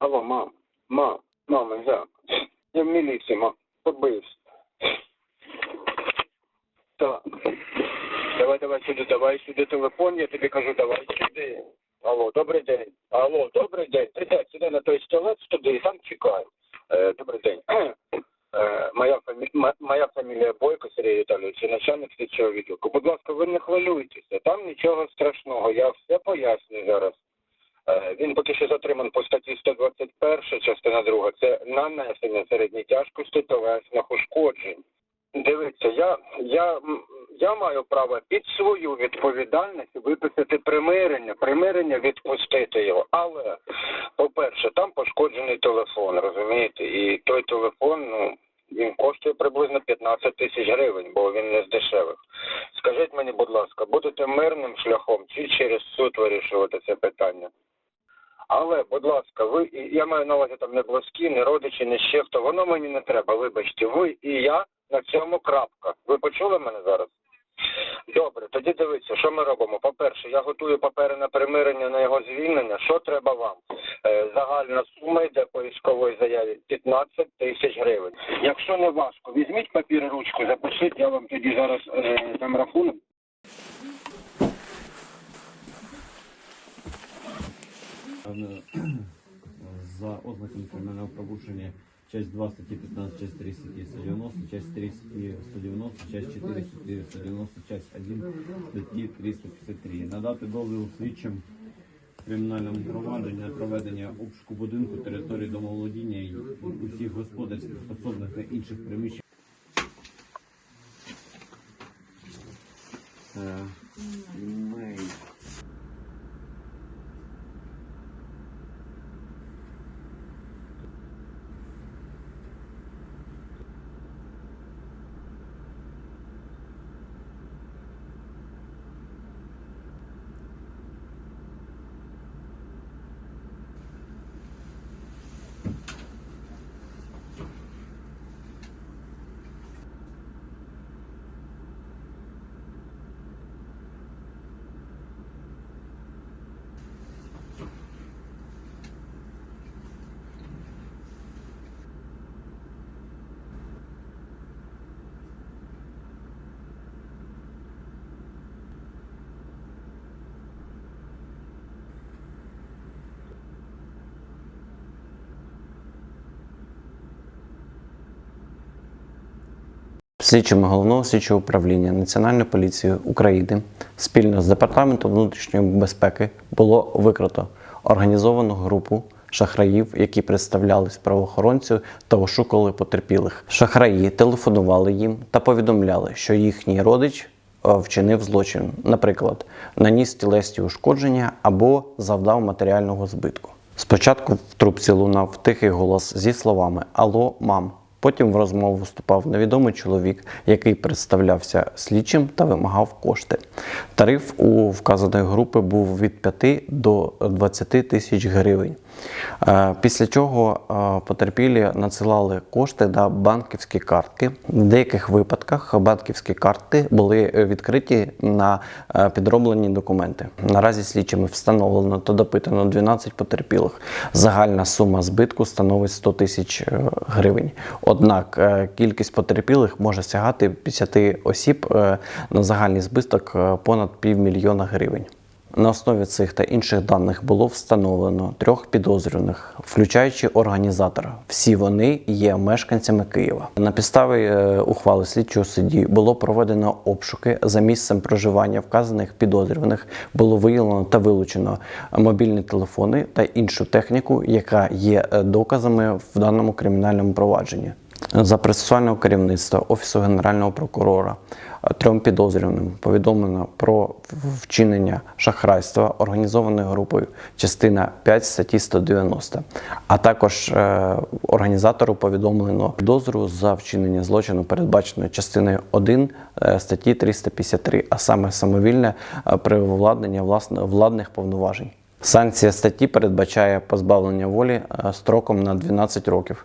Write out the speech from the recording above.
Алло, мам, мам, мама, я. Я в міліції, мам. Побився. Так. Давай, давай сюди, давай сюди телефон, я тобі кажу, давай сюди. Алло, добрий день. Алло, добрий день. Ти сюди на той столець туди і там чекай. Е, добрий день. Е, моя, фамі... моя фамілія Бойко Сергій Віталійович, начальник слідчого відділку. Будь ласка, ви не хвилюйтеся, там нічого страшного, я все поясню зараз. Е, Він поки що затриман по статті 121, частина 2. Це нанесення середньої тяжкості телесних ушкоджень. Дивіться, я, я, я маю право під свою відповідальність виписати примирення, примирення відпустити його. Але, по-перше, там пошкоджений телефон, розумієте? І той телефон, ну, він коштує приблизно 15 тисяч гривень, бо він не з дешевих. Скажіть мені, будь ласка, будете мирним шляхом чи через суд вирішувати це питання? Будь ласка, ви я маю на увазі там не близькі, не родичі, не ще хто. Воно мені не треба. Вибачте, ви і я на цьому крапка. Ви почули мене зараз? Добре, тоді дивіться, що ми робимо. По-перше, я готую папери на примирення на його звільнення. Що треба вам? Е, загальна сума йде по військовій заяві 15 тисяч гривень. Якщо не важко, візьміть папір ручку, запишіть, я вам тоді зараз е, там рахунок. за ознаками кримінального правопорушення часть 2 статті 15, часть 3 статті 190, часть 3 статті 190, часть 4 статті 190, часть 1 статті 353. Надати дозвіл слідчим кримінальному провадженню на проведення обшуку будинку, території домоволодіння і усіх господарських способних та інших приміщень. Слідчими головного слідчого управління Національної поліції України спільно з департаментом внутрішньої безпеки було викрито організовану групу шахраїв, які представлялись правоохоронцю та ошукували потерпілих. Шахраї телефонували їм та повідомляли, що їхній родич е, вчинив злочин, наприклад, наніс тілесні ушкодження або завдав матеріального збитку. Спочатку в трубці лунав тихий голос зі словами Алло, мам. Потім в розмову вступав невідомий чоловік, який представлявся слідчим та вимагав кошти. Тариф у вказаної групи був від 5 до 20 тисяч гривень. Е, Після чого е, потерпілі надсилали кошти на банківські картки. В деяких випадках банківські карти були е, відкриті на підроблені документи. Наразі слідчими встановлено та допитано 12 потерпілих. Загальна сума збитку становить 100 тисяч гривень. Однак кількість потерпілих може сягати 50 осіб на загальний збиток понад півмільйона гривень. На основі цих та інших даних було встановлено трьох підозрюваних, включаючи організатора. Всі вони є мешканцями Києва. На підставі е, ухвали слідчого судді було проведено обшуки за місцем проживання вказаних підозрюваних. Було виявлено та вилучено мобільні телефони та іншу техніку, яка є е, доказами в даному кримінальному провадженні. За процесуального керівництва Офісу Генерального прокурора е, трьом підозрюваним повідомлено про вчинення шахрайства організованою групою частина 5 статті 190. А також е, організатору повідомлено підозру за вчинення злочину, передбаченої частиною 1 е, статті 353, а саме самовільне е, привладнання власне владних повноважень. Санкція статті передбачає позбавлення волі строком на 12 років.